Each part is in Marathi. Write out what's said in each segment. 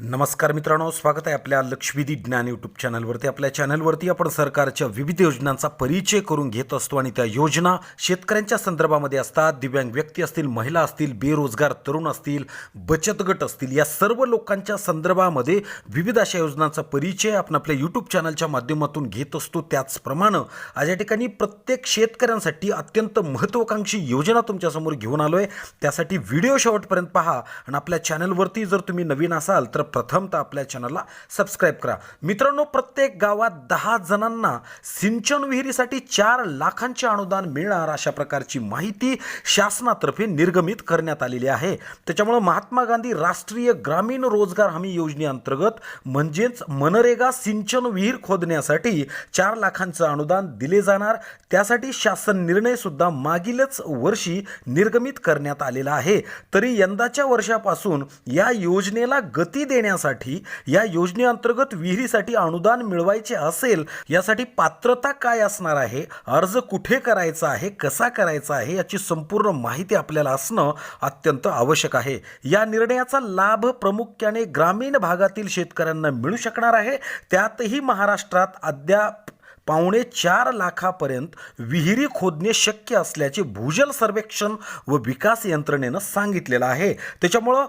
नमस्कार मित्रांनो स्वागत आहे आपल्या लक्ष्मीदी ज्ञान यूट्यूब चॅनलवरती आपल्या चॅनलवरती आपण सरकारच्या विविध योजनांचा परिचय करून घेत असतो आणि त्या योजना शेतकऱ्यांच्या संदर्भामध्ये असतात. दिव्यांग व्यक्ती असतील महिला असतील बेरोजगार तरुण असतील बचत गट असतील या सर्व लोकांच्या संदर्भामध्ये विविध अशा योजनांचा परिचय आपण आपल्या यूट्यूब चॅनलच्या माध्यमातून घेत असतो. त्याचप्रमाणे आज या ठिकाणी प्रत्येक शेतकऱ्यांसाठी अत्यंत महत्त्वाकांक्षी योजना तुमच्यासमोर घेऊन आलो आहे त्यासाठी व्हिडिओ शेवटपर्यंत पहा आणि आपल्या चॅनलवरती जर तुम्ही नवीन असाल तर प्रथमतः आपल्या चॅनलला सबस्क्राईब करा. मित्रांनो प्रत्येक गावात दहा जणांना सिंचन विहिरीसाठी चार लाखांचे अनुदान मिळणार अशा प्रकारची माहिती शासनातर्फे निर्गमित करण्यात आलेली आहे. त्याच्यामुळं महात्मा गांधी राष्ट्रीय ग्रामीण रोजगार हमी योजनेअंतर्गत म्हणजेच मनरेगा सिंचन विहीर खोदण्यासाठी चार लाखांचं अनुदान दिले जाणार. त्यासाठी शासन निर्णयसुद्धा मागीलच वर्षी निर्गमित करण्यात आलेला आहे. तरी यंदाच्या वर्षापासून या योजनेला गती देण्यासाठी या योजनेअंतर्गत विहिरीसाठी अनुदान मिळवायचे असेल यासाठी पात्रता काय असणार आहे? अर्ज कुठे करायचा आहे? कसा करायचा आहे? याची संपूर्ण माहिती आपल्याला असणं अत्यंत आवश्यक आहे. या निर्णयाचा लाभ प्रामुख्याने ग्रामीण भागातील शेतकऱ्यांना मिळू शकणार आहे. त्यातही महाराष्ट्रात अद्याप पावणे चार लाखापर्यंत विहिरी खोदणे शक्य असल्याचे भूजल सर्वेक्षण व विकास यंत्रणेनं सांगितलेलं आहे. त्याच्यामुळं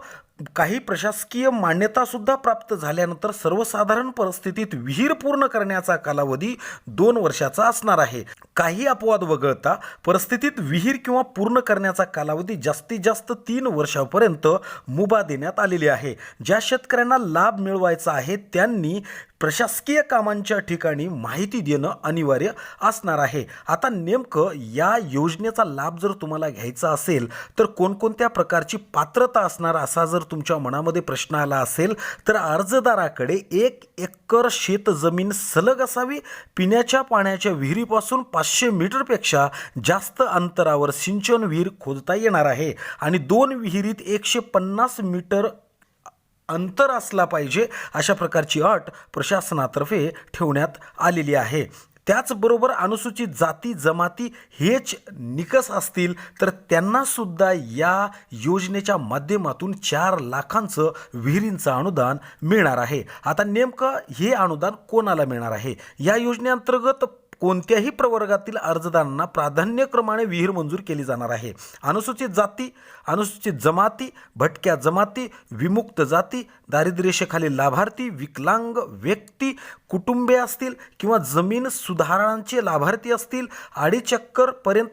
काही प्रशासकीय मान्यतासुद्धा प्राप्त झाल्यानंतर सर्वसाधारण परिस्थितीत विहीर पूर्ण करण्याचा कालावधी दोन वर्षाचा असणार आहे. काही अपवाद वगळता परिस्थितीत विहीर किंवा पूर्ण करण्याचा कालावधी जास्तीत जास्त तीन वर्षापर्यंत मुभा देण्यात आलेली आहे. ज्या शेतकऱ्यांना लाभ मिळवायचा आहे त्यांनी प्रशासकीय कामांच्या ठिकाणी माहिती देणं अनिवार्य असणार आहे. आता नेमकं या योजनेचा लाभ जर तुम्हाला घ्यायचा असेल तर कोणकोणत्या प्रकारची पात्रता असणार असा जर तुमच्या मनामध्ये प्रश्न आला असेल तर अर्जदाराकडे एक एकर शेतजमीन सलग असावी. पिण्याच्या पाण्याच्या विहिरीपासून पाचशे मीटरपेक्षा जास्त अंतरावर सिंचन विहीर खोदता येणार आहे. आणि दोन विहिरीत एकशे पन्नास मीटर अंतर असला पाहिजे अशा प्रकारची अट प्रशासनातर्फे ठेवण्यात आलेली आहे. त्याचबरोबर अनुसूचित जाती जमाती हेच निकष असतील तर त्यांनासुद्धा या योजनेच्या माध्यमातून चार लाखांचं विहिरींचं अनुदान मिळणार आहे. आता नेमकं हे अनुदान कोणाला मिळणार आहे? या योजनेअंतर्गत कोणत्याही प्रवर्गातील अर्जदारांना प्राधान्यक्रमाने विहीर मंजूर केली जाणार आहे. अनुसूचित जाती अनुसूचित जमाती भटक्या जमाती विमुक्त जाती दारिद्र्यरेषेखालील लाभार्थी विकलांग व्यक्ती कुटुंबे असतील किंवा जमीन सुधारणांचे लाभार्थी असतील अडीच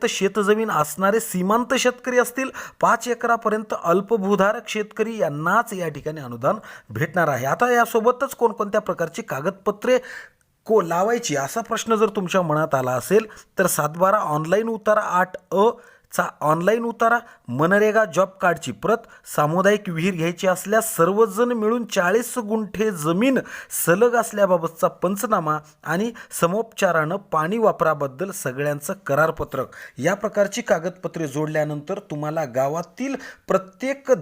शेतजमीन असणारे सीमांत शेतकरी असतील पाच एकरापर्यंत अल्पभूधारक शेतकरी यांनाच या ठिकाणी अनुदान भेटणार आहे. आता यासोबतच कोणकोणत्या प्रकारची कागदपत्रे को लावायची असा प्रश्न जर तुमच्या मनात आला असेल तर सातबारा ऑनलाईन उतारा आठ अ चा ऑनलाईन उतारा मनरेगा जॉब कार्डची प्रत सामुदायिक विहीर घ्यायची असल्यास सर्वजण मिळून चाळीस गुंठे जमीन सलग असल्याबाबतचा पंचनामा आणि समोपचारानं पाणी वापराबद्दल सगळ्यांचं करारपत्रक. या प्रकारची कागदपत्रे जोडल्यानंतर तुम्हाला गावातील प्रत्येक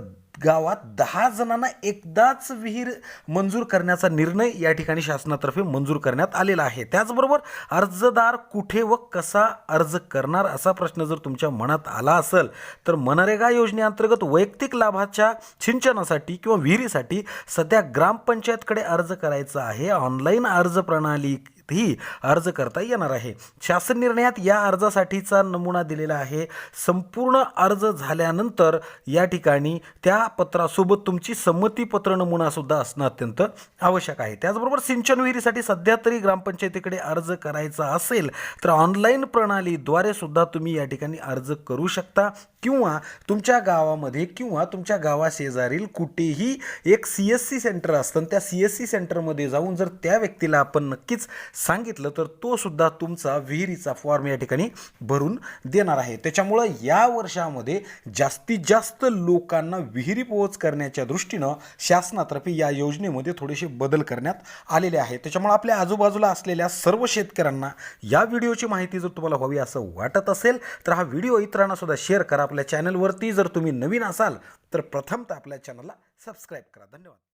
गावात दहा जणांना एकदाच विहीर मंजूर करण्याचा निर्णय या ठिकाणी शासनातर्फे मंजूर करण्यात आलेला आहे. त्याचबरोबर अर्जदार कुठे व कसा अर्ज करणार असा प्रश्न जर तुमच्या मनात आला असेल तर मनरेगा योजनेअंतर्गत वैयक्तिक लाभाच्या सिंचनासाठी किंवा विहिरीसाठी सध्या ग्रामपंचायतकडे अर्ज करायचा आहे. ऑनलाईन अर्ज प्रणाली ही अर्ज करता येणार आहे. शासन निर्णयात या अर्जासाठीचा नमुना दिलेला आहे. संपूर्ण अर्ज झाल्यानंतर या ठिकाणी त्या पत्रासोबत तुमची संमतीपत्र नमुनासुद्धा असणं अत्यंत आवश्यक आहे. त्याचबरोबर सिंचन विहिरीसाठी सध्या तरी ग्रामपंचायतीकडे अर्ज करायचा असेल तर ऑनलाईन प्रणालीद्वारे सुद्धा तुम्ही या ठिकाणी अर्ज करू शकता किंवा तुमच्या गावामध्ये किंवा तुमच्या गावाशेजारील कुठेही एक सी एस सी सेंटर असतं आणि त्या सी एस सी सेंटरमध्ये जाऊन जर त्या व्यक्तीला आपण नक्कीच सांगितलं तर तो सुद्धा तुमचा विहिरीचा फॉर्म या ठिकाणी भरून देणार आहे. त्याच्यामुळं या वर्षामध्ये जास्तीत जास्त लोकांना विहिरी पोहोच करण्याच्या दृष्टीनं शासनातर्फे या योजनेमध्ये थोडेसे बदल करण्यात आलेले आहेत. त्याच्यामुळे आपल्या आजूबाजूला असलेल्या सर्व शेतकऱ्यांना या व्हिडिओची माहिती जर तुम्हाला हवी असं वाटत असेल तर हा व्हिडिओ इतरांना सुद्धा शेअर करा. आपल्या चॅनलवरती जर तुम्ही नवीन असाल तर प्रथमतः आपल्या चॅनलला सबस्क्राईब करा. धन्यवाद.